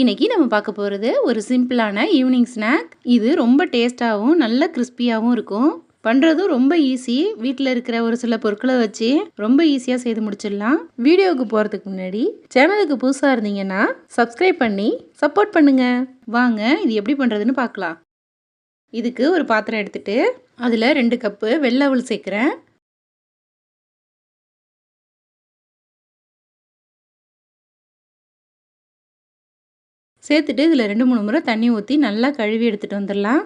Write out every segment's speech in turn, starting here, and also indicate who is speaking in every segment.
Speaker 1: இன்றைக்கி நம்ம பார்க்க போகிறது ஒரு சிம்பிளான ஈவினிங் ஸ்நாக். இது ரொம்ப டேஸ்ட்டாகவும் நல்ல கிறிஸ்பியாகவும் இருக்கும். பண்ணுறதும் ரொம்ப ஈஸி. வீட்டில் இருக்கிற ஒரு சில பொருட்களை வச்சு ரொம்ப ஈஸியாக செய்து முடிச்சிடலாம். வீடியோவுக்கு போகிறதுக்கு முன்னாடி சேனலுக்கு புதுசாக இருந்தீங்கன்னா சப்ஸ்கிரைப் பண்ணி சப்போர்ட் பண்ணுங்கள் வாங்க இது எப்படி பண்ணுறதுன்னு பார்க்கலாம். இதுக்கு ஒரு பாத்திரம் எடுத்துகிட்டு அதில் ரெண்டு கப்பு வெள்ளை அவள் சேர்க்குறேன். சேர்த்துட்டு இதில் ரெண்டு மூணு முறை தண்ணி ஊற்றி நல்லா கழுவி எடுத்துகிட்டு வந்துடலாம்.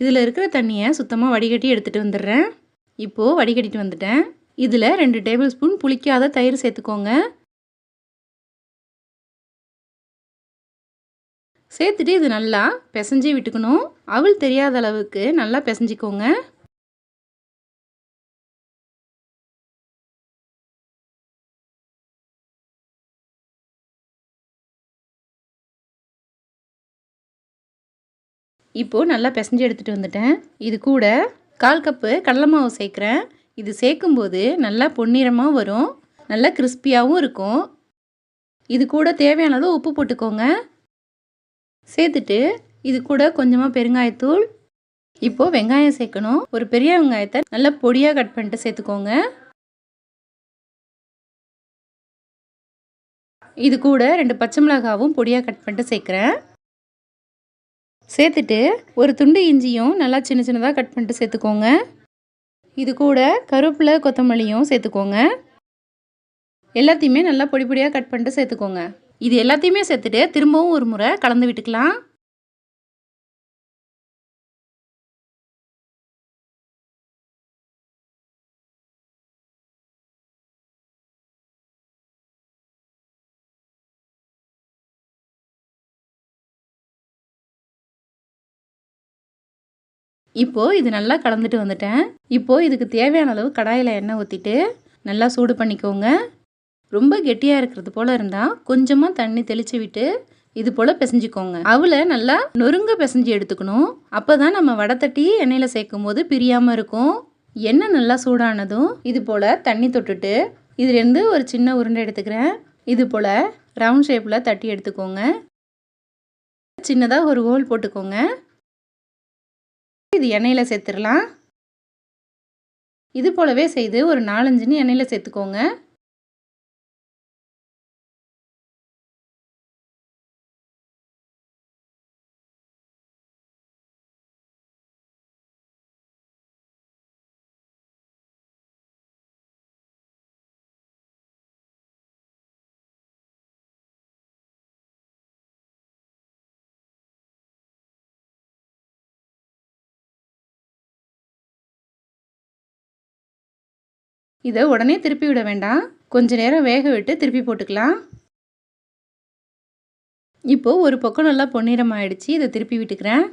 Speaker 1: இதில் இருக்கிற தண்ணியை சுத்தமாக வடிகட்டி எடுத்துகிட்டு வந்துடுறேன். இப்போது வடிகட்டிட்டு வந்துட்டேன். இதில் ரெண்டு டேபிள் ஸ்பூன் புளிக்காத தயிர் சேர்த்துக்கோங்க. சேர்த்துட்டு இது நல்லா பிசைஞ்சு விட்டுக்கணும். அவள் தெரியாத அளவுக்கு நல்லா பிசைஞ்சிக்கோங்க. இப்போது நல்லா பிசைஞ்சு எடுத்துகிட்டு வந்துட்டேன். இது கூட கால் கப்பு கடலை மாவு சேர்க்குறேன். இது சேர்க்கும்போது நல்லா பொன்னிறமாக வரும். நல்லா கிறிஸ்பியாகவும் இருக்கும். இது கூட தேவையானது உப்பு போட்டுக்கோங்க. சேர்த்துட்டு இது கூட கொஞ்சமாக பெருங்காயத்தூள். இப்போது வெங்காயம் சேர்க்கணும். ஒரு பெரிய வெங்காயத்தை நல்லா பொடியாக கட் பண்ணிட்டு சேர்த்துக்கோங்க. இது கூட ரெண்டு பச்சை மிளகாவும் பொடியாக கட் பண்ணிட்டு சேர்க்குறேன். சேர்த்துட்டு ஒரு துண்டு இஞ்சியும் நல்லா சின்ன சின்னதாக கட் பண்ணிட்டு சேர்த்துக்கோங்க. இது கூட கருவேப்பிலை கொத்தமல்லியும் சேர்த்துக்கோங்க. எல்லாத்தையுமே நல்லா பொடி பொடியாக கட் பண்ணிட்டு சேர்த்துக்கோங்க. இது எல்லாத்தையுமே சேர்த்துட்டு திரும்பவும் ஒரு முறை கலந்து விட்டுக்கலாம். இப்போது இது நல்லா கலந்துட்டு வந்துட்டேன். இப்போது இதுக்கு தேவையான அளவு கடாயில் எண்ணெய் ஊற்றிட்டு நல்லா சூடு பண்ணிக்கோங்க. ரொம்ப கெட்டியாக இருக்கிறது போல் இருந்தால் கொஞ்சமாக தண்ணி தெளித்து விட்டு இது போல் பிசைஞ்சிக்கோங்க. அவளை நல்லா நொறுங்க பிசைஞ்சு எடுத்துக்கணும். அப்போ தான் நம்ம வடை தட்டி எண்ணெயில் சேர்க்கும் போது பிரியாமல் இருக்கும். எண்ணெய் நல்லா சூடானதும் இது போல் தண்ணி தொட்டுட்டு இதுலேருந்து ஒரு சின்ன உருண்டை எடுத்துக்கிறேன். இது போல் ரவுண்ட் ஷேப்பில் தட்டி எடுத்துக்கோங்க. சின்னதாக ஒரு ஹோல் போட்டுக்கோங்க. இது எண்ணெயில் சேர்த்துடலாம். இது போலவே செய்து ஒரு நாலஞ்சுன்னு எண்ணெயில் சேர்த்துக்கோங்க. இதை உடனே திருப்பி விட வேண்டாம். கொஞ்ச நேரம் வேக விட்டு திருப்பி போட்டுக்கலாம். இப்போது ஒரு பக்கம் நல்லா பொன்னிறம் ஆயிடுச்சு இதை திருப்பி விட்டுக்கிறேன்.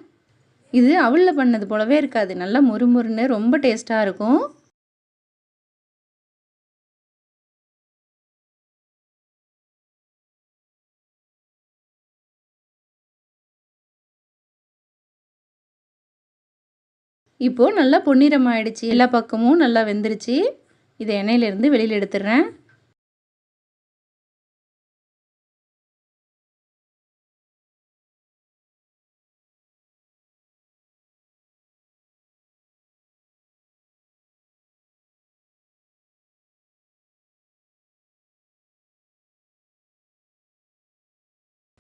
Speaker 1: இது அவளில் பண்ணது போலவே இருக்காது. நல்லா முறுமுறுன்னு ரொம்ப டேஸ்ட்டாக இருக்கும். இப்போது நல்லா பொன்னிறம் ஆயிடுச்சு எல்லா பக்கமும் நல்லா வெந்துருச்சு. இதை எண்ணெயிலேருந்து வெளியில் எடுத்துடுறேன்.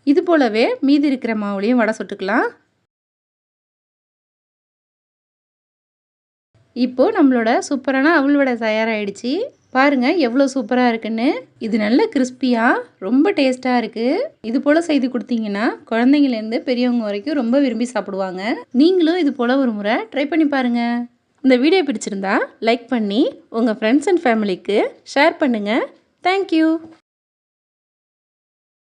Speaker 1: இது போலவே மீதி இருக்கிற மாவுலையும் வடை சுட்டுக்கலாம். இப்போது நம்மளோட சூப்பரான அவள் வடை தயாராகிடுச்சு பாருங்கள் எவ்வளோ சூப்பராக இருக்குன்னு. இது நல்ல கிறிஸ்பியாக ரொம்ப டேஸ்ட்டாக இருக்குது இது போல் செய்து கொடுத்தீங்கன்னா குழந்தைங்கலேருந்து பெரியவங்க வரைக்கும் ரொம்ப விரும்பி சாப்பிடுவாங்க. நீங்களும் இது போல் ஒரு முறை ட்ரை பண்ணி பாருங்கள் இந்த வீடியோ பிடிச்சிருந்தா லைக் பண்ணி உங்கள் ஃப்ரெண்ட்ஸ் அண்ட் ஃபேமிலிக்கு ஷேர் பண்ணுங்கள் தேங்க்யூ